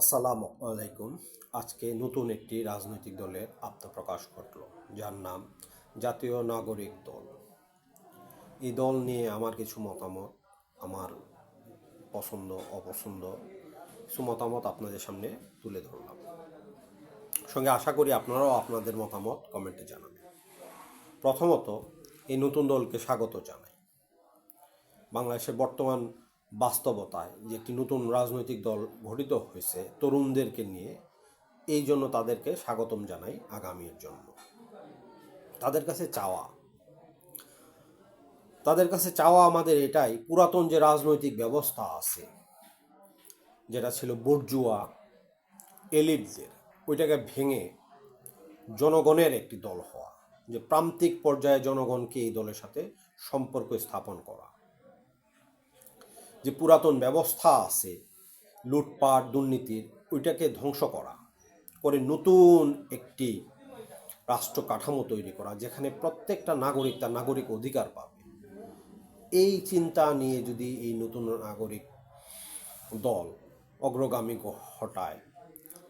আসসালামু আলাইকুম। আজকে নতুন একটি রাজনৈতিক দলের আত্মপ্রকাশ ঘটল, যার নাম জাতীয় নাগরিক দল। এই দল নিয়ে আমার কিছু মতামত, আমার পছন্দ, অপছন্দ, কিছু মতামত আপনাদের সামনে তুলে ধরলাম। সঙ্গে আশা করি আপনারাও আপনাদের মতামত কমেন্টে জানাবেন। প্রথমত, এই নতুন দলকে স্বাগত জানাই। বাংলাদেশের বর্তমান বাস্তবতায় যে একটি নতুন রাজনৈতিক দল গঠিত হয়েছে তরুণদেরকে নিয়ে, এই জন্য তাদেরকে স্বাগতম জানাই আগামীর জন্য। তাদের কাছে চাওয়া। তাদের কাছে চাওয়া আমাদের এটাই, পুরাতন যে রাজনৈতিক ব্যবস্থা আছে, যেটা ছিল বর্জুয়া এলিটদের, ওইটাকে ভেঙে জনগণের একটি দল হওয়া, যে প্রান্তিক পর্যায়ে জনগণকে এই দলের সাথে সম্পর্ক স্থাপন করা। যে পুরাতন ব্যবস্থা আছে, লুটপাট, দুর্নীতির, ওইটাকে ধ্বংস করা, করে নতুন একটি রাষ্ট্র কাঠামো তৈরি করা, যেখানে প্রত্যেকটা নাগরিক তার নাগরিক অধিকার পাবে। এই চিন্তা নিয়ে যদি এই নতুন নাগরিক দল অগ্রগামী ঘটায়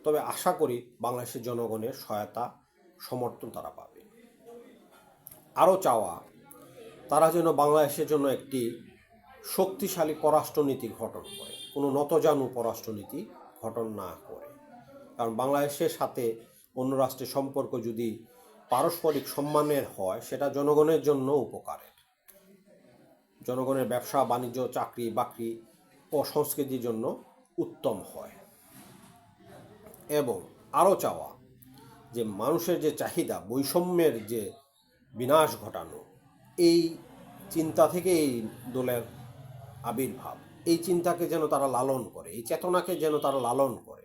তবে আশা করি বাংলাদেশের জনগণের সহায়তা, সমর্থন তারা পাবে। আরও চাওয়া, তারা যেন বাংলাদেশের জন্য একটি শক্তিশালী পররাষ্ট্রনীতি গঠন করে। কোনো নতজানু পররাষ্ট্রনীতি গঠন না করে। কারণ বাংলাদেশের সাথে অন্য রাষ্ট্রের সম্পর্ক যদি পারস্পরিক সম্মানের হয়, সেটা জনগণের জন্য উপকারের। জনগণের ব্যবসা, বাণিজ্য, চাকরি, বাকরি ও সংস্কৃতির জন্য উত্তম হয়। এবং আরও চাওয়া যে মানুষের যে চাহিদা, বৈষম্যের যে বিনাশ ঘটানো, এই চিন্তা থেকে এই দলের আবির্ভাব। এই চিন্তাকে যেন তারা লালন করে, এই চেতনাকে যেন তারা লালন করে।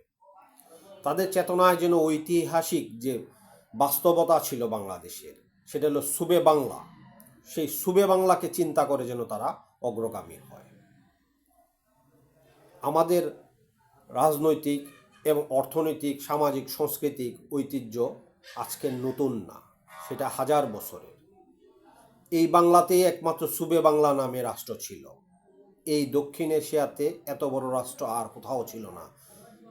তাদের চেতনায় যেন ঐতিহাসিক যে বাস্তবতা ছিল বাংলাদেশের, সেটা হলো সুবে বাংলা। সেই সুবে বাংলাকে চিন্তা করে যেন তারা অগ্রগামী হয়। আমাদের রাজনৈতিক এবং অর্থনৈতিক, সামাজিক, সাংস্কৃতিক ঐতিহ্য আজকের নতুন না, সেটা হাজার বছরের। এই বাংলাতেই একমাত্র সুবে বাংলা নামে রাষ্ট্র ছিল। এই দক্ষিণ এশিয়াতে এত বড় রাষ্ট্র আর কোথাও ছিল না।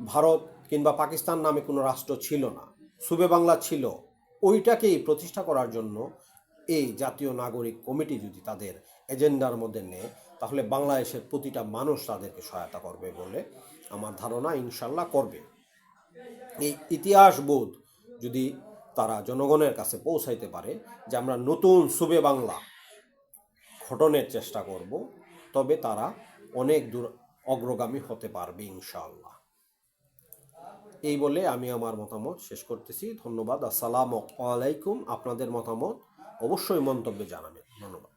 ভারত কিংবা পাকিস্তান নামে কোনো রাষ্ট্র ছিল না। সুবে বাংলা ছিল। ওইটাকেই প্রতিষ্ঠা করার জন্য এই জাতীয় নাগরিক কমিটি যদি তাদের এজেন্ডার মধ্যে নেয়, তাহলে বাংলাদেশের প্রতিটা মানুষ তাদেরকে সহায়তা করবে বলে আমার ধারণা ইনশাল্লাহ করবে। এই ইতিহাস বোধ যদি তারা জনগণের কাছে পৌঁছাইতে পারে যে আমরা নতুন সুবে বাংলা ঘটনের চেষ্টা করব তবে তারা অনেক দূর অগ্রগামী হতে পারবে ইনশাআল্লাহ। এই বলে আমি আমার মতামত শেষ করতেছি। ধন্যবাদ। আসসালামু আলাইকুম। আপনাদের মতামত অবশ্যই মন্তব্যে জানাবেন। ধন্যবাদ।